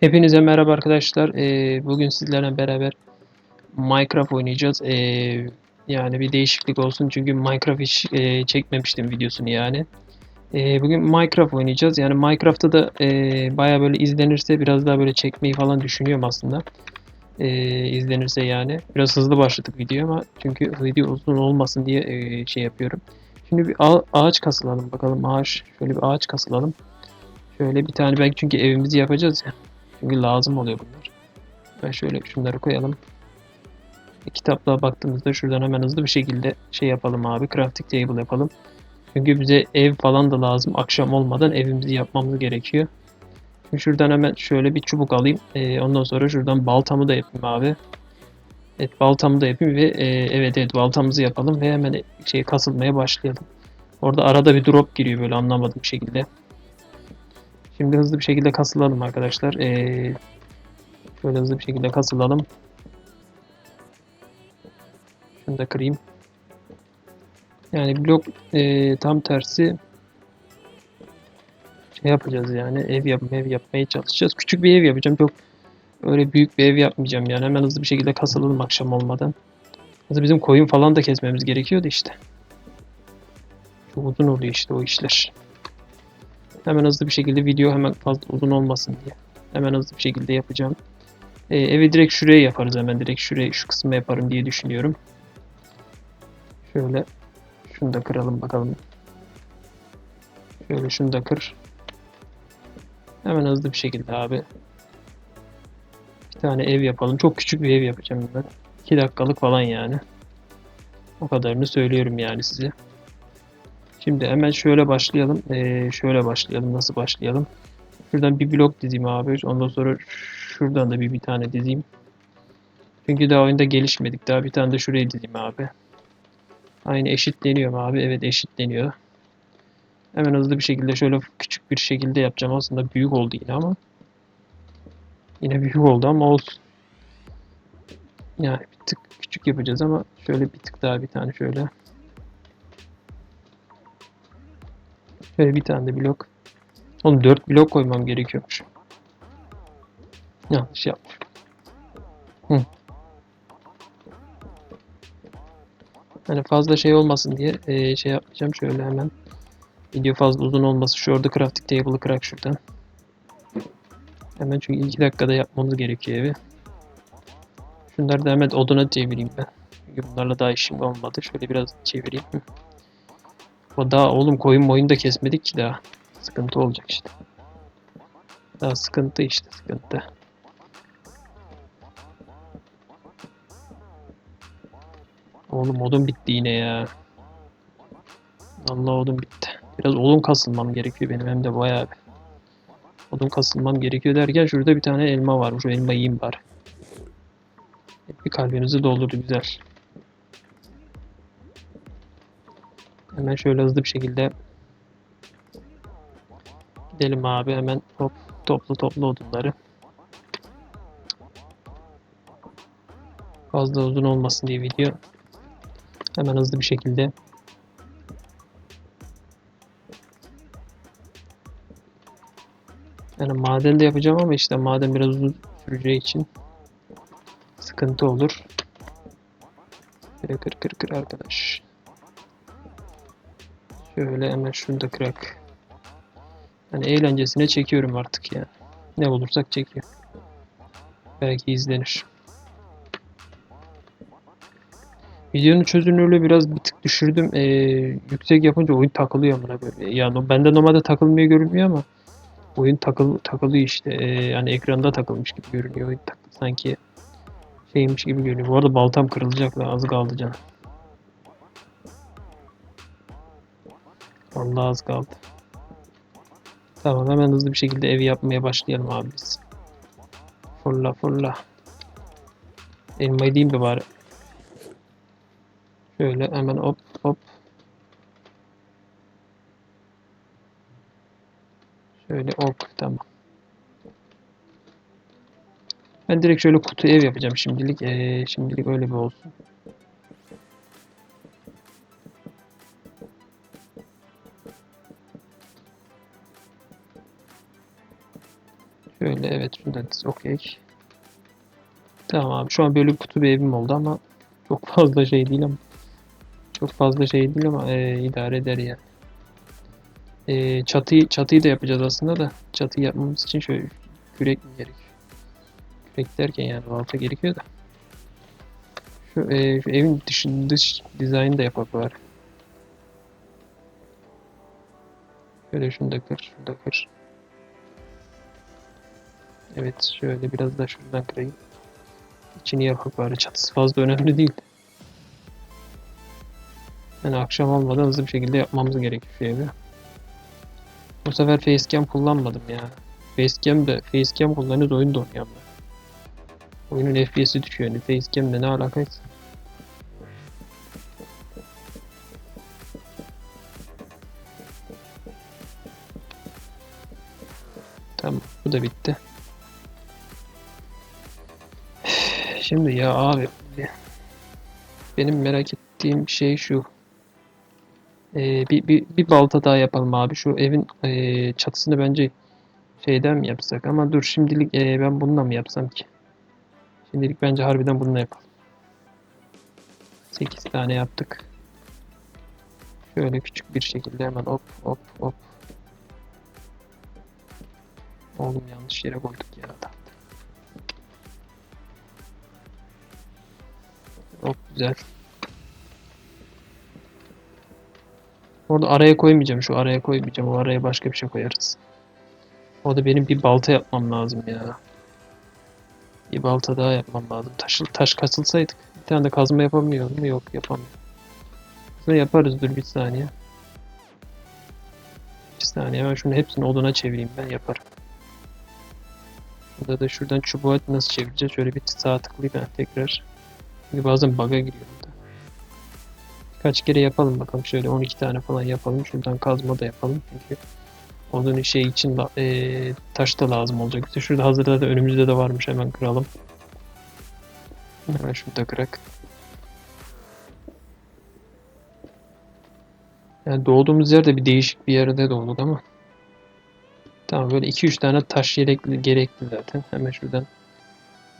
Hepinize merhaba arkadaşlar. Ee, bugün sizlerle beraber Minecraft oynayacağız. Ee, yani bir değişiklik olsun çünkü Minecraft hiç e, çekmemiştim videosunu yani. Ee, bugün Minecraft oynayacağız. Yani Minecraft'ta da e, baya böyle izlenirse biraz daha böyle çekmeyi falan düşünüyorum aslında. Ee, izlenirse yani. Biraz hızlı başladık video ama çünkü video uzun olmasın diye e, şey yapıyorum. Şimdi bir ağa- ağaç kasılalım bakalım ağaç. Şöyle bir ağaç kasılalım. Şöyle bir tane belki çünkü evimizi yapacağız ya. Çünkü lazım oluyor bunlar. Ben şöyle şunları koyalım. Kitaplığa baktığımızda şuradan hemen hızlı bir şekilde şey yapalım abi. Crafting table yapalım. Çünkü bize ev falan da lazım. Akşam olmadan evimizi yapmamız gerekiyor. Şimdi şuradan hemen şöyle bir çubuk alayım. E, ondan sonra şuradan baltamı da yapayım abi. Evet baltamı da yapayım ve e, evet evet baltamızı yapalım ve hemen şey kasılmaya başlayalım. Orada arada bir drop giriyor böyle anlamadığım şekilde. Şimdi hızlı bir şekilde kasılalım arkadaşlar. Ee, şöyle hızlı bir şekilde kasılalım. Şunu da kırayım. Yani blok ee, tam tersi şey yapacağız yani ev yap ev yapmaya çalışacağız. Küçük bir ev yapacağım. Çok öyle büyük bir ev yapmayacağım yani. Hemen hızlı bir şekilde kasılalım akşam olmadan. Hızlı bizim koyun falan da kesmemiz gerekiyordu işte. Çok uzun oluyor işte o işler. Hemen hızlı bir şekilde video hemen fazla uzun olmasın diye. Hemen hızlı bir şekilde yapacağım. Ee, evi direkt şuraya yaparız hemen. Direkt şuraya şu kısmı yaparım diye düşünüyorum. Şöyle şunu da kıralım bakalım. Şöyle şunu da kır. Hemen hızlı bir şekilde abi. Bir tane ev yapalım. Çok küçük bir ev yapacağım ben. 2 dakikalık falan yani. O kadarını söylüyorum yani size. Şimdi hemen şöyle başlayalım. Ee, şöyle başlayalım. Nasıl başlayalım? Şuradan bir blok dizeyim abi. Ondan sonra şuradan da bir, bir tane dizeyim. Çünkü daha oyunda gelişmedik. Daha bir tane de şuraya dizeyim abi. Aynı eşitleniyor mu abi? Evet eşitleniyor. Hemen hızlı bir şekilde şöyle küçük bir şekilde yapacağım. Aslında büyük oldu yine ama. Yine büyük oldu ama olsun. Yani bir tık küçük yapacağız ama şöyle bir tık daha bir tane şöyle. Şöyle bir tane de blok. Oğlum 4 blok koymam gerekiyormuş. Yanlış yapmış. Hı. Hani fazla şey olmasın diye eee, şey yapacağım şöyle hemen. Video fazla uzun olması. Şu orada crafting table'ı kırak şuradan. Hemen çünkü 2 dakikada yapmamız gerekiyor evi. Şunları da hemen oduna çevireyim ben. Çünkü bunlarla daha işim olmadı. Şöyle biraz çevireyim. O daha oğlum koyun moyun da kesmedik ki daha. Sıkıntı olacak işte. Daha sıkıntı işte sıkıntı. Oğlum odun bitti yine ya. Allah odun bitti. Biraz odun kasılmam gerekiyor benim hem de bayağı bir. Odun kasılmam gerekiyor derken şurada bir tane elma var. Şu elma yiyeyim bari. Bir kalbinizi doldurdu güzel. Hemen şöyle hızlı bir şekilde gidelim abi hemen hop toplu toplu odunları. Fazla uzun olmasın diye video. Hemen hızlı bir şekilde Yani maden de yapacağım ama işte maden biraz uzun süreceği için sıkıntı olur. Kır kır kır arkadaş. Şöyle hemen şunu da kırak. Hani eğlencesine çekiyorum artık yani. Ne bulursak çekiyor. Belki izlenir. Videonun çözünürlüğü biraz bir tık düşürdüm. Ee, yüksek yapınca oyun takılıyor buna böyle. Yani bende normalde takılmıyor görünmüyor ama oyun takıl takılıyor işte. Ee, yani ekranda takılmış gibi görünüyor. Oyun sanki şeymiş gibi görünüyor. Bu arada baltam kırılacak da az kaldı canım. Allah az kaldı. Tamam hemen hızlı bir şekilde evi yapmaya başlayalım abi biz. Fırla fırla. Elmayı diyeyim de bari. Şöyle hemen hop hop. Şöyle ok tamam. Ben direkt şöyle kutu ev yapacağım şimdilik. Ee, şimdilik öyle bir olsun. Şöyle evet diz. Okey. Tamam abi şu an böyle kutu bir evim oldu ama çok fazla şey değil ama çok fazla şey değil ama e, idare eder ya. E, çatıyı çatıyı da yapacağız aslında da çatıyı yapmamız için şöyle kürek mi gerekiyor? Kürek derken yani balta gerekiyor da. Şu, e, şu evin dışın dış dizaynı da yapalım bari. Şöyle şunu da kır, şunu da kır. Evet şöyle biraz da şuradan kırayım. İçini yapıp bari çatısı fazla önemli değil. Yani akşam olmadan hızlı bir şekilde yapmamız gerekiyor şu evi. Bu sefer facecam kullanmadım ya. Facecam de facecam kullanıyoruz oyun da oynayamam. Oyunun FPS'i düşüyor yani facecam'le ne alakaysa. Tamam bu da bitti. Şimdi ya abi benim merak ettiğim şey şu. Ee, bir, bir, bir balta daha yapalım abi. Şu evin ee, çatısını bence şeyden mi yapsak? Ama dur şimdilik ee, ben bununla mı yapsam ki? Şimdilik bence harbiden bununla yapalım. 8 tane yaptık. Şöyle küçük bir şekilde hemen hop hop hop. Oğlum yanlış yere koyduk ya. Çok güzel. Orada araya koymayacağım. Şu araya koymayacağım. O araya başka bir şey koyarız. O da benim bir balta yapmam lazım ya. Bir balta daha yapmam lazım. Taş, taş kasılsaydık. Bir tane de kazma yapamıyor mu? Yok yapamıyor. Aslında yaparız. Dur bir saniye. Bir saniye. Ben şunu hepsini oduna çevireyim. Ben yaparım. Burada da şuradan çubuğa nasıl çevireceğiz? Şöyle bir sağa tıklayayım ben tekrar. Çünkü bazen bug'a giriyor. Kaç kere yapalım bakalım. Şöyle 12 tane falan yapalım. Şuradan kazma da yapalım. Çünkü onun şey için da, e, taş da lazım olacak. İşte şurada hazırda da önümüzde de varmış. Hemen kıralım. Hemen şurada kırak. Yani doğduğumuz yerde bir değişik bir yerde doğduk ama. Tamam böyle 2-3 tane taş gerekli, gerekli zaten. Hemen şuradan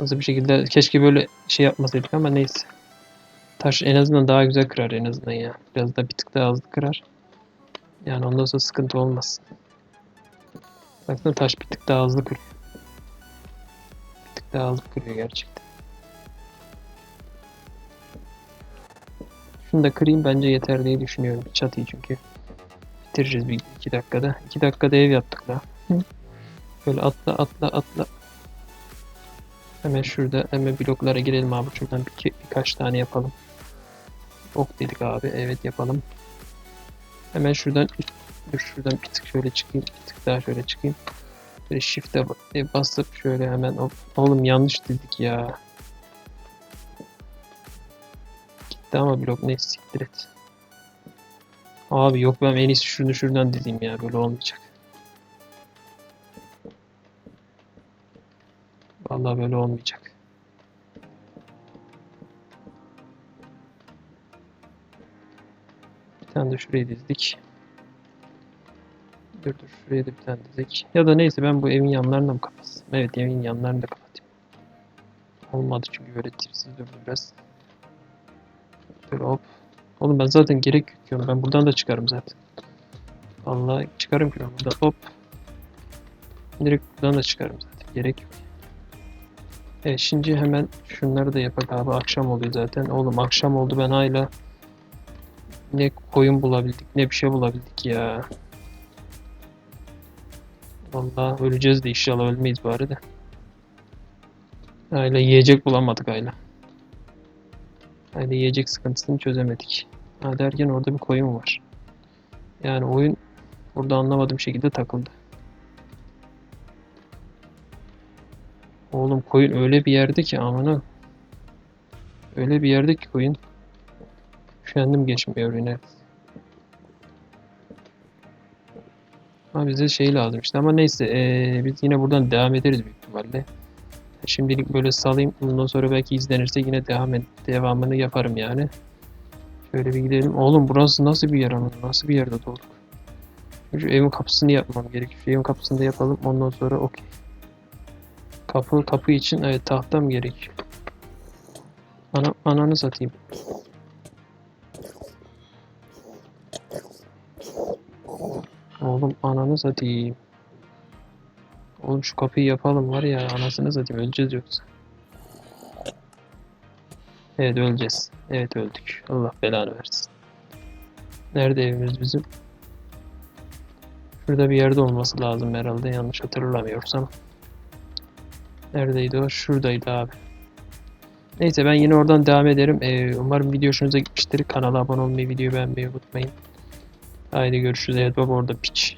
hızlı bir şekilde keşke böyle şey yapmasaydık ama neyse. Taş en azından daha güzel kırar en azından ya. Biraz da bir tık daha hızlı kırar. Yani ondan sonra sıkıntı olmaz. Baksana taş bir tık daha hızlı kırıyor. Bir tık daha hızlı kırıyor gerçekten. Şunu da kırayım bence yeter diye düşünüyorum. Çatıyı çünkü. Bitireceğiz bir iki dakikada. İki dakikada ev yaptık daha. Böyle atla atla atla. Hemen şurada hemen bloklara girelim abi. Şuradan bir, birkaç tane yapalım. Ok dedik abi. Evet yapalım. Hemen şuradan şuradan bir tık şöyle çıkayım. Bir tık daha şöyle çıkayım. Böyle shift'e basıp şöyle hemen. Oğlum yanlış dedik ya. Gitti ama blok ne siktir et. Abi yok ben en iyisi şunu şuradan dizeyim ya. Böyle olmayacak. Vallahi böyle olmayacak. Bir tane de şuraya dizdik. Dur dur şuraya da bir tane dizdik. Ya da neyse ben bu evin yanlarını mı kapatsam? Evet evin yanlarını da kapatayım. Olmadı çünkü böyle tipsiz durdu biraz. Böyle hop. Oğlum ben zaten gerek yüklüyorum. Ben buradan da çıkarım zaten. Vallahi çıkarım ki ben buradan. Hop. Direkt buradan da çıkarım zaten. Gerek yok. Evet şimdi hemen şunları da yapak abi. Akşam oluyor zaten. Oğlum akşam oldu ben hala ne koyun bulabildik ne bir şey bulabildik ya. Vallahi öleceğiz de inşallah ölmeyiz bari de. Hala yiyecek bulamadık hala. Hala yiyecek sıkıntısını çözemedik. Ha derken orada bir koyun var. Yani oyun burada anlamadığım şekilde takıldı. Oğlum koyun öyle bir yerde ki amına. Öyle bir yerde ki koyun. Üşendim geçmeye öyle. Ama bize şey lazım işte ama neyse ee, biz yine buradan devam ederiz büyük ihtimalle. Şimdilik böyle salayım. Bundan sonra belki izlenirse yine devam et, devamını yaparım yani. Şöyle bir gidelim. Oğlum burası nasıl bir yer ama nasıl bir yerde doğduk. Şu evin kapısını yapmam gerekiyor. Evin kapısını da yapalım. Ondan sonra okey. Kapı kapı için evet tahtam gerek. Ana, ananı satayım. Oğlum ananı satayım. Oğlum şu kapıyı yapalım var ya anasını satayım öleceğiz yoksa. Evet öleceğiz. Evet öldük. Allah belanı versin. Nerede evimiz bizim? Şurada bir yerde olması lazım herhalde yanlış hatırlamıyorsam. Neredeydi o? Şuradaydı abi. Neyse ben yine oradan devam ederim. Ee, umarım video hoşunuza gitmiştir. Kanala abone olmayı, videoyu beğenmeyi unutmayın. Haydi görüşürüz. Evet baba orada piç.